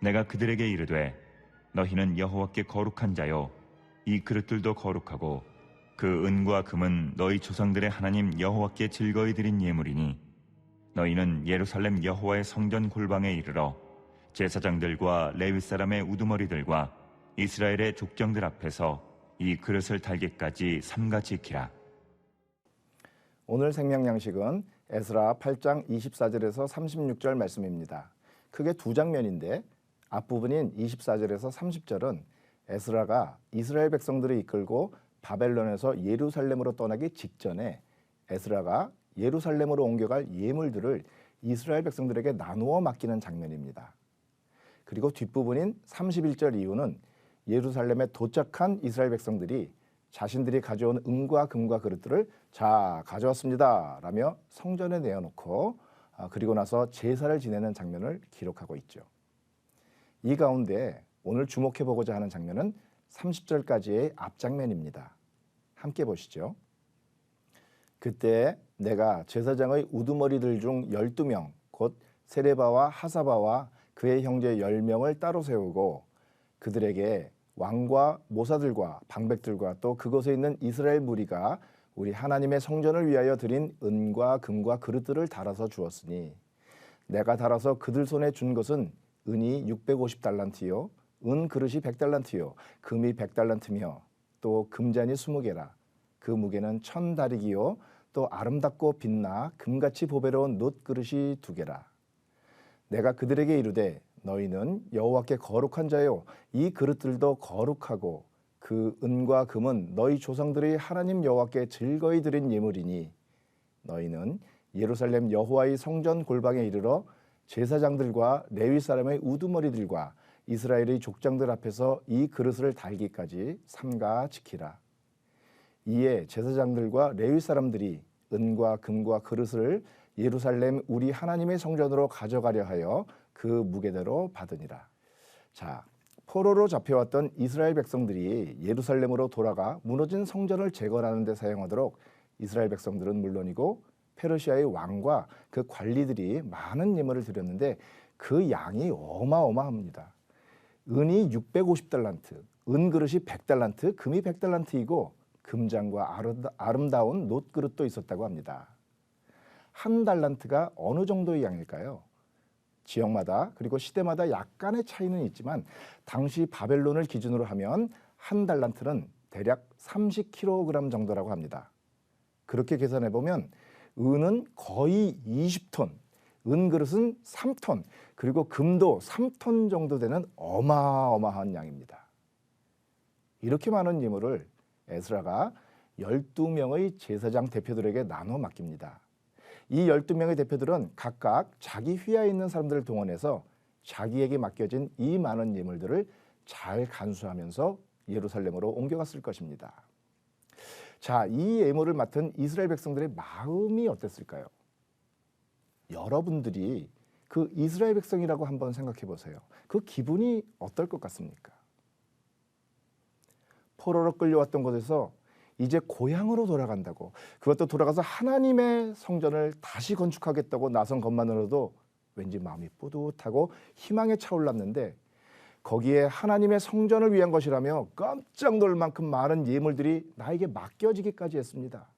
내가 그들에게 이르되 너희는 여호와께 거룩한 자요 이 그릇들도 거룩하고 그 은과 금은 너희 조상들의 하나님 여호와께 즐거이 드린 예물이니 너희는 예루살렘 여호와의 성전 골방에 이르러 제사장들과 레위 사람의 우두머리들과 이스라엘의 족정들 앞에서 이 그릇을 달기까지 삼가 지키라. 오늘 생명 양식은 에스라 8장 24절에서 36절 말씀입니다. 크게 두 장면인데 앞부분인 24절에서 30절은 에스라가 이스라엘 백성들을 이끌고 바벨론에서 예루살렘으로 떠나기 직전에 에스라가 예루살렘으로 옮겨갈 예물들을 이스라엘 백성들에게 나누어 맡기는 장면입니다. 그리고 뒷부분인 31절 이후는 예루살렘에 도착한 이스라엘 백성들이 자신들이 가져온 은과 금과 그릇들을 자 가져왔습니다 라며 성전에 내어놓고 아, 그리고 나서 제사를 지내는 장면을 기록하고 있죠. 이 가운데 오늘 주목해 보고자 하는 장면은 30절까지의 앞장면입니다. 함께 보시죠. 그때 내가 제사장의 우두머리들 중 12명 곧 세레바와 하사바와 그의 형제 10명을 따로 세우고 그들에게 왕과 모사들과 방백들과 또 그곳에 있는 이스라엘 무리가 우리 하나님의 성전을 위하여 드린 은과 금과 그릇들을 달아서 주었으니 내가 달아서 그들 손에 준 것은 은이 650달란트요. 은 그릇이 100달란트요. 금이 100달란트며 또 금잔이 20개라. 그 무게는 천 다리기요. 또 아름답고 빛나 금같이 보배로운 놋 그릇이 두 개라. 내가 그들에게 이르되 너희는 여호와께 거룩한 자요. 이 그릇들도 거룩하고 그 은과 금은 너희 조상들이 하나님 여호와께 즐거이 드린 예물이니 너희는 예루살렘 여호와의 성전 골방에 이르러 제사장들과 레위 사람의 우두머리들과 이스라엘의 족장들 앞에서 이 그릇을 달기까지 삼가 지키라. 이에 제사장들과 레위 사람들이 은과 금과 그릇을 예루살렘 우리 하나님의 성전으로 가져가려 하여 그 무게대로 받으니라. 자, 포로로 잡혀왔던 이스라엘 백성들이 예루살렘으로 돌아가 무너진 성전을 재건하는 데 사용하도록 이스라엘 백성들은 물론이고 페르시아의 왕과 그 관리들이 많은 예물을 드렸는데 그 양이 어마어마합니다. 은이 650달란트, 은 그릇이 100달란트, 금이 100달란트이고 금장과 아름다운 놋 그릇도 있었다고 합니다. 한 달란트가 어느 정도의 양일까요? 지역마다 그리고 시대마다 약간의 차이는 있지만 당시 바벨론을 기준으로 하면 한 달란트는 대략 30kg 정도라고 합니다. 그렇게 계산해 보면 은은 거의 20톤, 은 그릇은 3톤, 그리고 금도 3톤 정도 되는 어마어마한 양입니다. 이렇게 많은 예물을 에스라가 12명의 제사장 대표들에게 나눠 맡깁니다. 이 12명의 대표들은 각각 자기 휘하에 있는 사람들을 동원해서 자기에게 맡겨진 이 많은 예물들을 잘 간수하면서 예루살렘으로 옮겨갔을 것입니다. 자, 이 예물을 맡은 이스라엘 백성들의 마음이 어땠을까요? 여러분들이 그 이스라엘 백성이라고 한번 생각해 보세요. 그 기분이 어떨 것 같습니까? 포로로 끌려왔던 곳에서 이제 고향으로 돌아간다고 그것도 돌아가서 하나님의 성전을 다시 건축하겠다고 나선 것만으로도 왠지 마음이 뿌듯하고 희망에 차올랐는데 거기에 하나님의 성전을 위한 것이라며 깜짝 놀 만큼 많은 예물들이 나에게 맡겨지기까지 했습니다.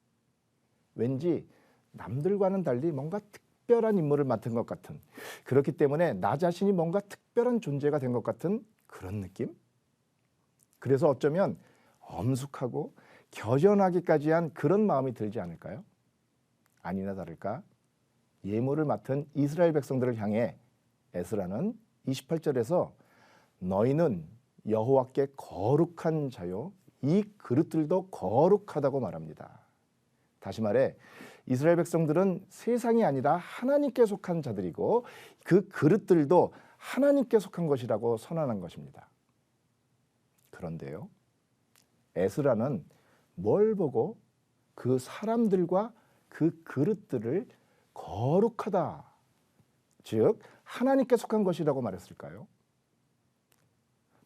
왠지 남들과는 달리 뭔가 특별한 임무를 맡은 것 같은 그렇기 때문에 나 자신이 뭔가 특별한 존재가 된 것 같은 그런 느낌? 그래서 어쩌면 엄숙하고 겨전하기까지 한 그런 마음이 들지 않을까요? 아니나 다를까 예물을 맡은 이스라엘 백성들을 향해 에스라는 28절에서 너희는 여호와께 거룩한 자요 이 그릇들도 거룩하다고 말합니다. 다시 말해 이스라엘 백성들은 세상이 아니라 하나님께 속한 자들이고 그 그릇들도 하나님께 속한 것이라고 선언한 것입니다. 그런데요. 에스라는 뭘 보고 그 사람들과 그 그릇들을 거룩하다. 즉, 하나님께 속한 것이라고 말했을까요?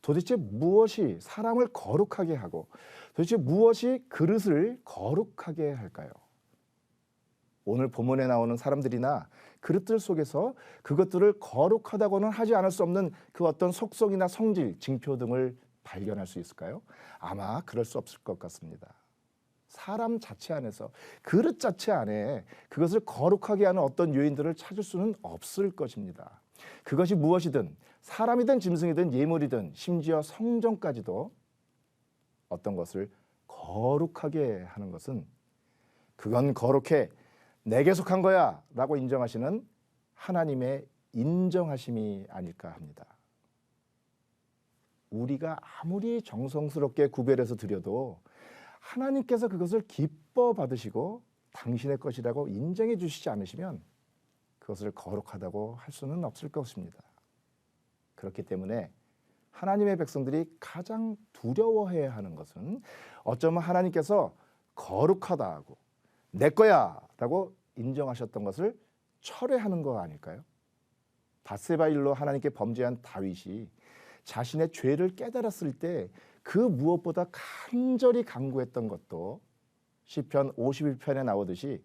도대체 무엇이 사람을 거룩하게 하고 도대체 무엇이 그릇을 거룩하게 할까요? 오늘 본문에 나오는 사람들이나 그릇들 속에서 그것들을 거룩하다고는 하지 않을 수 없는 그 어떤 속성이나 성질, 징표 등을 발견할 수 있을까요? 아마 그럴 수 없을 것 같습니다. 사람 자체 안에서 그릇 자체 안에 그것을 거룩하게 하는 어떤 요인들을 찾을 수는 없을 것입니다. 그것이 무엇이든 사람이든 짐승이든 예물이든 심지어 성전까지도 어떤 것을 거룩하게 하는 것은 그건 거룩해 내게 속한 거야 라고 인정하시는 하나님의 인정하심이 아닐까 합니다. 우리가 아무리 정성스럽게 구별해서 드려도 하나님께서 그것을 기뻐 받으시고 당신의 것이라고 인정해 주시지 않으시면 그것을 거룩하다고 할 수는 없을 것입니다. 그렇기 때문에 하나님의 백성들이 가장 두려워해야 하는 것은 어쩌면 하나님께서 거룩하다 하고 내 거야 라고 인정하셨던 것을 철회하는 거 아닐까요? 바세바 일로 하나님께 범죄한 다윗이 자신의 죄를 깨달았을 때 그 무엇보다 간절히 간구했던 것도 시편 51편에 나오듯이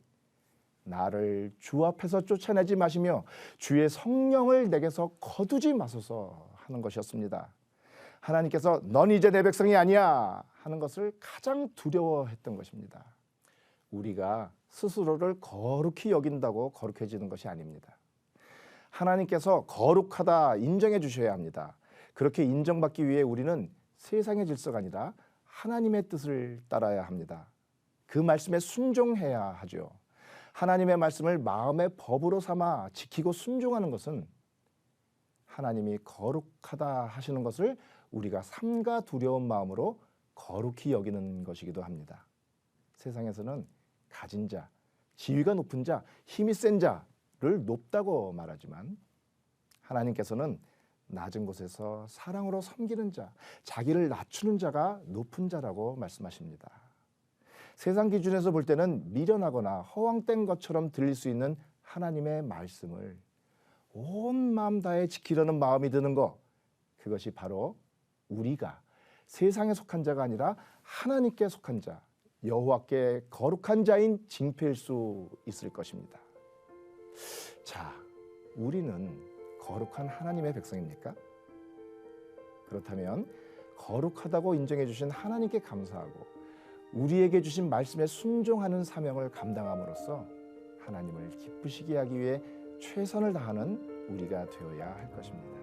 나를 주 앞에서 쫓아내지 마시며 주의 성령을 내게서 거두지 마소서 하는 것이었습니다. 하나님께서 넌 이제 내 백성이 아니야 하는 것을 가장 두려워했던 것입니다. 우리가 스스로를 거룩히 여긴다고 거룩해지는 것이 아닙니다. 하나님께서 거룩하다 인정해 주셔야 합니다. 그렇게 인정받기 위해 우리는 세상의 질서가 아니라 하나님의 뜻을 따라야 합니다. 그 말씀에 순종해야 하죠. 하나님의 말씀을 마음의 법으로 삼아 지키고 순종하는 것은 하나님이 거룩하다 하시는 것을 우리가 삼가 두려운 마음으로 거룩히 여기는 것이기도 합니다. 세상에서는 가진 자, 지위가 높은 자, 힘이 센 자를 높다고 말하지만 하나님께서는 낮은 곳에서 사랑으로 섬기는 자, 자기를 낮추는 자가 높은 자라고 말씀하십니다. 세상 기준에서 볼 때는 미련하거나 허황된 것처럼 들릴 수 있는 하나님의 말씀을 온 마음 다해 지키려는 마음이 드는 것, 그것이 바로 우리가 세상에 속한 자가 아니라 하나님께 속한 자, 여호와께 거룩한 자인 징표일 수 있을 것입니다. 자, 우리는 거룩한 하나님의 백성입니까? 그렇다면 거룩하다고 인정해 주신 하나님께 감사하고 우리에게 주신 말씀에 순종하는 사명을 감당함으로써 하나님을 기쁘시게 하기 위해 최선을 다하는 우리가 되어야 할 것입니다.